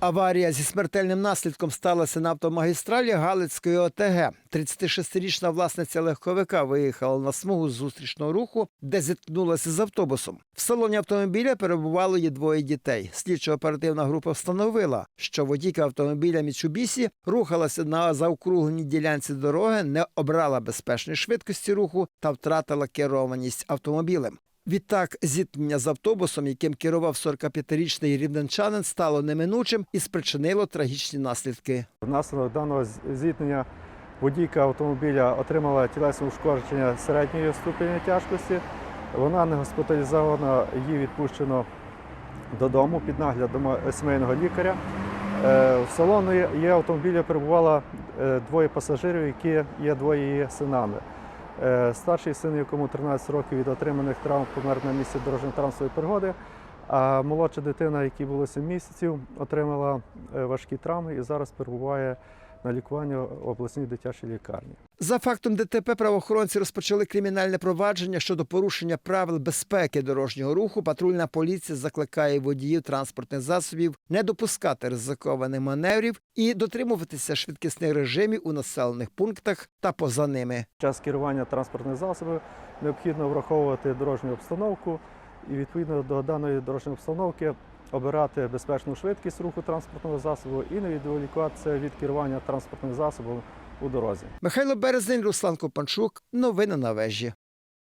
Аварія зі смертельним наслідком сталася на автомагістралі Галицької ОТГ. 36-річна власниця легковика виїхала на смугу зустрічного руху, де зіткнулася з автобусом. В салоні автомобіля перебувало її двоє дітей. Слідчо-оперативна група встановила, що водійка автомобіля Мічубісі рухалася на заокругленій ділянці дороги, не обрала безпечної швидкості руху та втратила керованість автомобілем. Відтак, зіткнення з автобусом, яким керував 45-річний рівненчанин, стало неминучим і спричинило трагічні наслідки. Внаслідок даного зіткнення водійка автомобіля отримала тілесне ушкодження середньої ступені тяжкості. Вона не госпіталізована, її відпущено додому під наглядом е, сімейного лікаря. Е, В салоні її автомобіля перебувало е, двоє пасажирів, які є двоє її синами. Е, Старший син, якому 13 років від отриманих травм помер на місці дорожньо-транспортної пригоди, а молодша дитина, якій було 7 місяців, отримала е, важкі травми і зараз перебуває на лікуванні в обласній дитячій лікарні. За фактом ДТП правоохоронці розпочали кримінальне провадження щодо порушення правил безпеки дорожнього руху. Патрульна поліція закликає водіїв транспортних засобів не допускати ризикованих маневрів і дотримуватися швидкісних режимів у населених пунктах та поза ними. Час керування транспортних засобів необхідно враховувати дорожню обстановку і відповідно до даної дорожньої обстановки обирати безпечну швидкість руху транспортного засобу і не відволікатися від керування транспортним засобом у дорозі. Михайло Березень, Руслан Копанчук. Новини на вежі.